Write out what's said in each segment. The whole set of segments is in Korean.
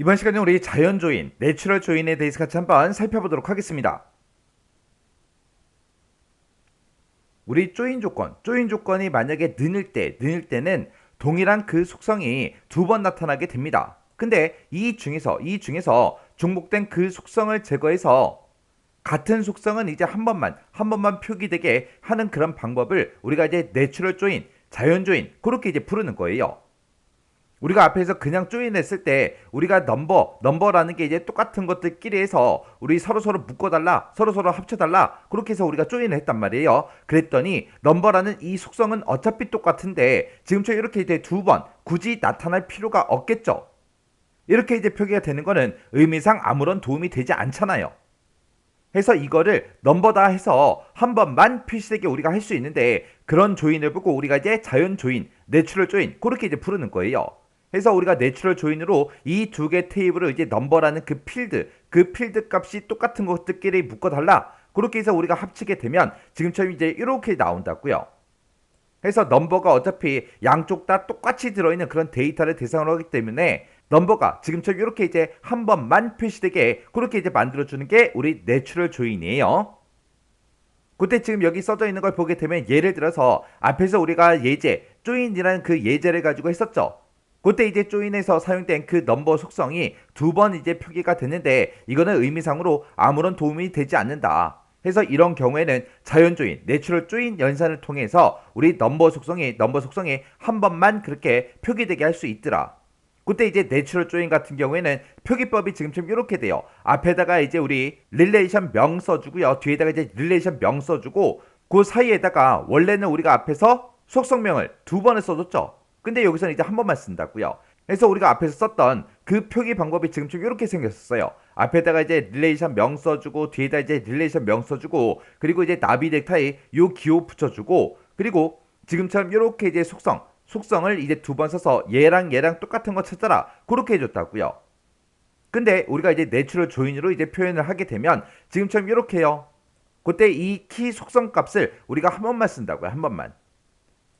이번 시간에 우리 자연 조인, 내추럴 조인에 대해서 같이 한번 살펴보도록 하겠습니다. 우리 조인 조건, 조인 조건이 만약에 느릴 때, 느릴 때는 동일한 그 속성이 두 번 나타나게 됩니다. 근데 이 중에서, 이 중에서 중복된 그 속성을 제거해서 같은 속성은 이제 한 번만, 한 번만 표기되게 하는 그런 방법을 우리가 이제 내추럴 조인, 자연 조인, 그렇게 이제 부르는 거예요. 우리가 앞에서 그냥 조인했을 때 우리가 넘버 넘버라는 게 이제 똑같은 것들끼리 해서 우리 서로 서로 묶어달라 서로 서로 합쳐달라 그렇게 해서 우리가 조인을 했단 말이에요. 그랬더니 넘버라는 이 속성은 어차피 똑같은데 지금처럼 이렇게 이제 두 번 굳이 나타날 필요가 없겠죠. 이렇게 이제 표기가 되는 거는 의미상 아무런 도움이 되지 않잖아요. 해서 이거를 넘버다 해서 한 번만 표시되게 우리가 할 수 있는데 그런 조인을 보고 우리가 이제 자연 조인, 내추럴 조인 그렇게 이제 부르는 거예요. 해서 우리가 내추럴 조인으로 이 두 개 테이블을 이제 넘버라는 그 필드, 그 필드 값이 똑같은 것들끼리 묶어달라. 그렇게 해서 우리가 합치게 되면 지금처럼 이제 이렇게 나온다고요. 해서 넘버가 어차피 양쪽 다 똑같이 들어있는 그런 데이터를 대상으로 하기 때문에 넘버가 지금처럼 이렇게 이제 한 번만 표시되게 그렇게 이제 만들어주는 게 우리 내추럴 조인이에요. 그때 지금 여기 써져 있는 걸 보게 되면 예를 들어서 앞에서 우리가 예제, 조인이라는 그 예제를 가지고 했었죠. 그때 이제 조인에서 사용된 그 넘버 속성이 두 번 이제 표기가 됐는데 이거는 의미상으로 아무런 도움이 되지 않는다. 해서 이런 경우에는 자연 조인, 내추럴 조인 연산을 통해서 우리 넘버 속성이 넘버 속성이 한 번만 그렇게 표기되게 할 수 있더라. 그때 이제 내추럴 조인 같은 경우에는 표기법이 지금처럼 이렇게 돼요. 앞에다가 이제 우리 릴레이션 명 써주고요. 뒤에다가 이제 릴레이션 명 써주고 그 사이에다가 원래는 우리가 앞에서 속성명을 두 번을 써줬죠. 근데 여기서는 이제 한 번만 쓴다고요. 그래서 우리가 앞에서 썼던 그 표기 방법이 지금처럼 이렇게 생겼었어요. 앞에다가 이제 릴레이션 명 써주고 뒤에다 이제 릴레이션 명 써주고 그리고 이제 나비 넥타이 요 기호 붙여주고 그리고 지금처럼 이렇게 이제 속성 속성을 이제 두 번 써서 얘랑 얘랑 똑같은 거 찾아라 그렇게 해줬다고요. 근데 우리가 이제 내추럴 조인으로 이제 표현을 하게 되면 지금처럼 이렇게요. 그때 이 키 속성 값을 우리가 한 번만 쓴다고요. 한 번만.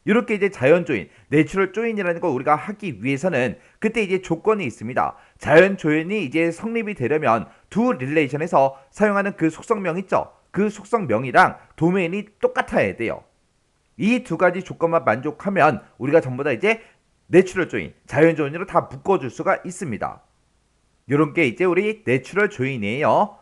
이렇게 이제 자연 조인, 내추럴 조인이라는 걸 우리가 하기 위해서는 그때 이제 조건이 있습니다. 자연 조인이 이제 성립이 되려면 두 릴레이션에서 사용하는 그 속성명 있죠. 그 속성명이랑 도메인이 똑같아야 돼요. 이 두 가지 조건만 만족하면 우리가 전부 다 이제 내추럴 조인, 자연 조인으로 다 묶어줄 수가 있습니다. 이런 게 이제 우리 내추럴 조인이에요.